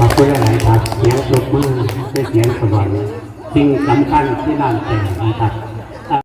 ขอบคุณหลายครับ เสียงสุดมือได้เสียงสวรรค์สิ่งสำคัญที่นั่นแต่นะครับ